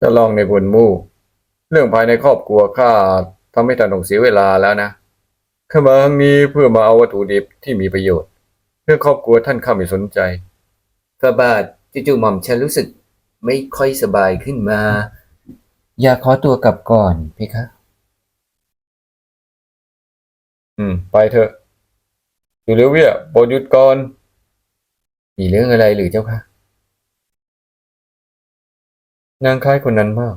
จะลองในบนมู่ เรื่องภายในครอบครัวข้าทำให้ท่านต้องเสียเวลาแล้วนะข้ามาครั้งนี้เพื่อมาเอาวัตถุดิบที่มีประโยชน์เรื่องครอบครัวท่านข้าไม่สนใจพระบาทจู่ๆหม่อมฉันรู้สึกไม่ค่อยสบายขึ้นมา อยากขอตัวกลับก่อนเพคะ อืม ไปเถอะอยู่เร็วเวียโปรดหยุดก่อน มีเรื่องอะไรหรือเจ้าคะ นางคล้ายคนนั้นมาก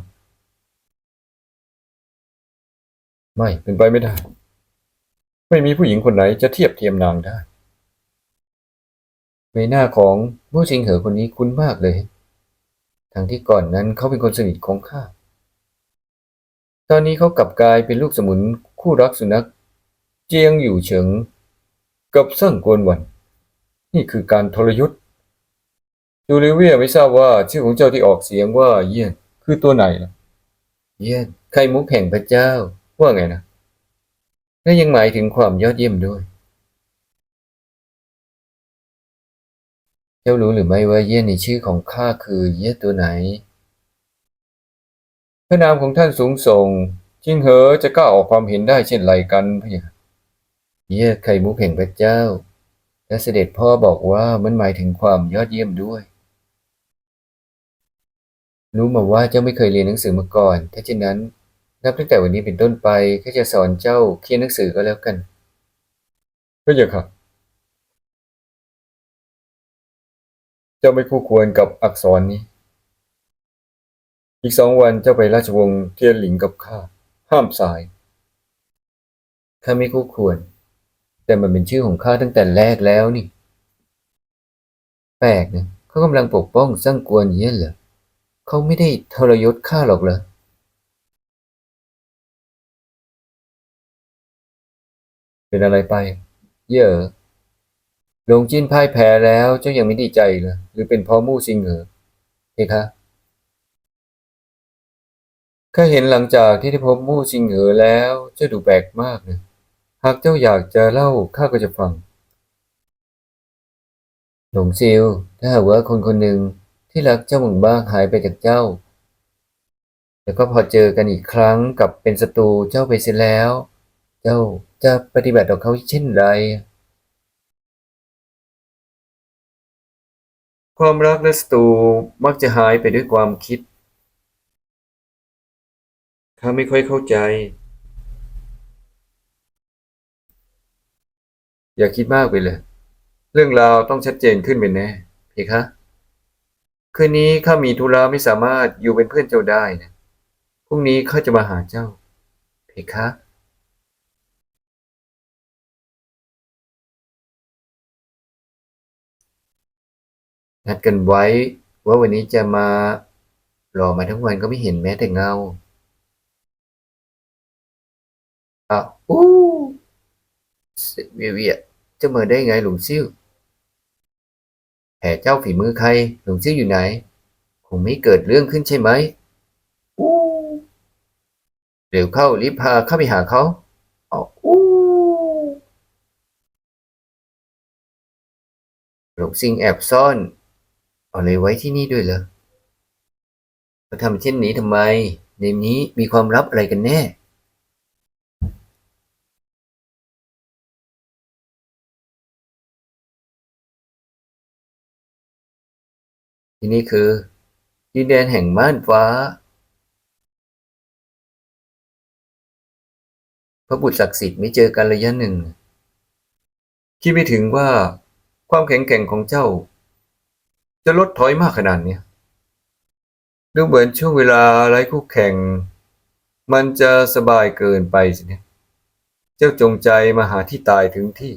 ไม่เป็นไปไม่ได้ ไม่มีผู้หญิงคนไหนจะเทียบเทียมนางได้ใบหน้าของผู้ชิงเหอคนนี้คุ้นมากเลย ทั้งที่ก่อนนั้นเขาเป็นคนสนิทของข้า ตอนนี้เขากลับกลายเป็นลูกสมุนคู่รักสุนัข เจียงอยู่เฉิง กับเซิ่งกวนวัน นี่คือการทรยศ จูเลเวียไม่ทราบว่า ชื่อของเจ้าที่ออกเสียงว่าเยี่ยนคือตัวไหนล่ะเยี่ยนไข่มุกแห่งพระเจ้า ว่าไงนะและยังหมายถึงความยอดเยี่ยมด้วย เจ้ารู้หรือไม่ว่าเยี่ยนในชื่อของข้าคือเยี่ยตัวไหน พระนามของท่านสูงส่งจิงเหอจะกล้าออกความเห็นได้เช่นไรกันพะยะค่ะเยี่ยนไข่มุกแห่งพระเจ้า และเสด็จพ่อบอกว่ามันหมายถึงความยอดเยี่ยมด้วย รู้มาว่าเจ้าไม่เคยเรียนหนังสือมาก่อน ถ้าเช่นนั้น นับตั้งแต่วันนี้เป็นต้นไปข้าจะสอนเจ้าเขียนหนังสือก็แล้วกันพะยะค่ะ เจ้าไม่คู่ควรกับอักษรนี้ อีกสองวันเจ้าไปราชวงศ์เทียนหลิงกับข้า ห้ามสาย ข้าไม่คู่ควร แต่มันเป็นชื่อของข้าตั้งแต่แรกแล้วนี่ แปลกนะเขากำลังปกป้องสร้างกวนเยี่ยนเหรอ เขาไม่ได้ทรยศข้าหรอกเหรอเป็นอะไรไป เย่อหลงจิ้นพ่ายแพ้แล้วเจ้ายังไม่ดีใจเหรอหรือเป็นเพราะมู่ซิงเหรอเพคะข้าเห็นหลังจากที่ได้พบมู่ซิงเหอแล้วเจ้าดูแปลกมากนะหากเจ้าอยากจะเล่าข้าก็จะฟัง หลงซิวถ้าหากว่าคนคนหนึ่ง ที่รักเจ้าหมึงบ้างหายไปจากเจ้า แล้วก็พอเจอกันอีกครั้งกับเป็นศัตรูเจ้าไปเสียแล้ว เจ้าจะปฏิบัติต่อเขาเช่นไร ความรักและศัตรูมักจะหายไปด้วยความคิดข้าไม่ค่อยเข้าใจ อย่าคิดมากไปเลย เรื่องราวต้องชัดเจนขึ้นเป็นแน่ เพคะ คืนนี้ข้ามีธุระไม่สามารถอยู่เป็นเพื่อนเจ้าได้นะ พรุ่งนี้ข้าจะมาหาเจ้า เพคะ นัดกันไว้ ว่าวันนี้จะมา รอมาทั้งวันก็ไม่เห็นแม้แต่เงาอ้าวอู้เวียเวียจะมาได้ไงหลงซิ่ว แผลเจ้าฝีมือใครหลงซิ่วอยู่ไหน คงไม่เกิดเรื่องขึ้นใช่ไหมอู้เร็วเข้ารีบพาเข้าไปหาเขาอ๋ออู้หลงซิงแอบซ่อนเอาอะไรไว้ที่นี่ด้วยเหรอเขาทำเช่นนี้ทำไม ในนี้มีความลับอะไรกันแน่ ที่นี่คือ ดินแดนแห่งม่านฟ้า พระบุตรศักดิ์สิทธิ์ไม่เจอกันระยะหนึ่ง คิดไม่ถึงว่าความแข็งแกร่งของเจ้า จะลดถอยมากขนาดนี้ดูเหมือนช่วงเวลาไร้คู่แข่ง มันจะสบายเกินไปสิเนี่ย เจ้าจงใจมาหาที่ตายถึงที่